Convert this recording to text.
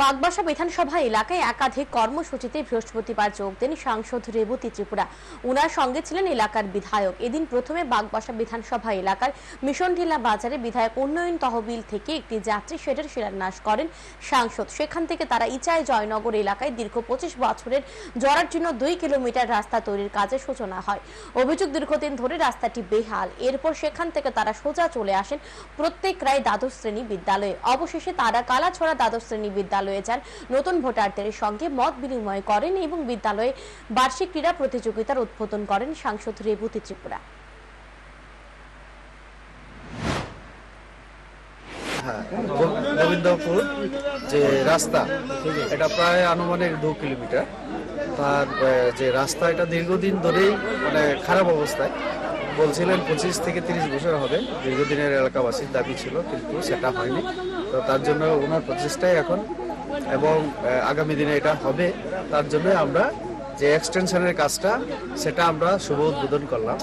বাগবাসা বিধানসভা এলাকায় একাধিক কর্মসূচিতে বৃহস্পতিবার যোগ দেন সাংসদ রেবতী ত্রিপুরা। উনার সঙ্গে ছিলেন এলাকার বিধায়ক। এদিন প্রথমে বাগবাসা বিধানসভা এলাকার মিশন মিশনঢিলা বাজারে বিধায়ক উন্নয়ন তহবিল থেকে একটি যাত্রী শেডের শিলান্যাস করেন সাংসদ। সেখান থেকে তারা ইচাই জয়নগর এলাকায় দীর্ঘ পঁচিশ বছরের জরার জন্য দুই কিলোমিটার রাস্তা তৈরির কাজের সূচনা হয়। অভিযোগ দীর্ঘদিন ধরে রাস্তাটি বেহাল। এরপর সেখান থেকে তারা সোজা চলে আসেন প্রত্যেক রায় দ্বাদশ শ্রেণি বিদ্যালয়ে। অবশেষে তারা কালাছড়া দ্বাদশ শ্রেণি বিদ্যালয়ে যান। নতুন ভোটারদের সঙ্গে মত বিনিময় করেন এবং বিদ্যালয়ে বার্ষিক ক্রীড়া প্রতিযোগিতার উদ্বোধন করেন সাংসদ রেবতী ত্রিপুরা। হ্যাঁ গোবিন্দপুর যে রাস্তা, এটা প্রায় আনুমানিক দু কিলোমিটার। তার যে রাস্তা, এটা দীর্ঘদিন ধরেই মানে খারাপ অবস্থায়। বলছিলেন পঁচিশ থেকে তিরিশ বছর হবে। দীর্ঘদিনের এলাকাবাসীর দাবি ছিল, কিন্তু সেটা হয়নি। তো তার জন্য ওনার প্রচেষ্টাই এখন এবং আগামী দিনে এটা হবে। তার জন্য আমরা যে এক্সটেনশনের কাজটা, সেটা আমরা শুভ উদ্বোধন করলাম।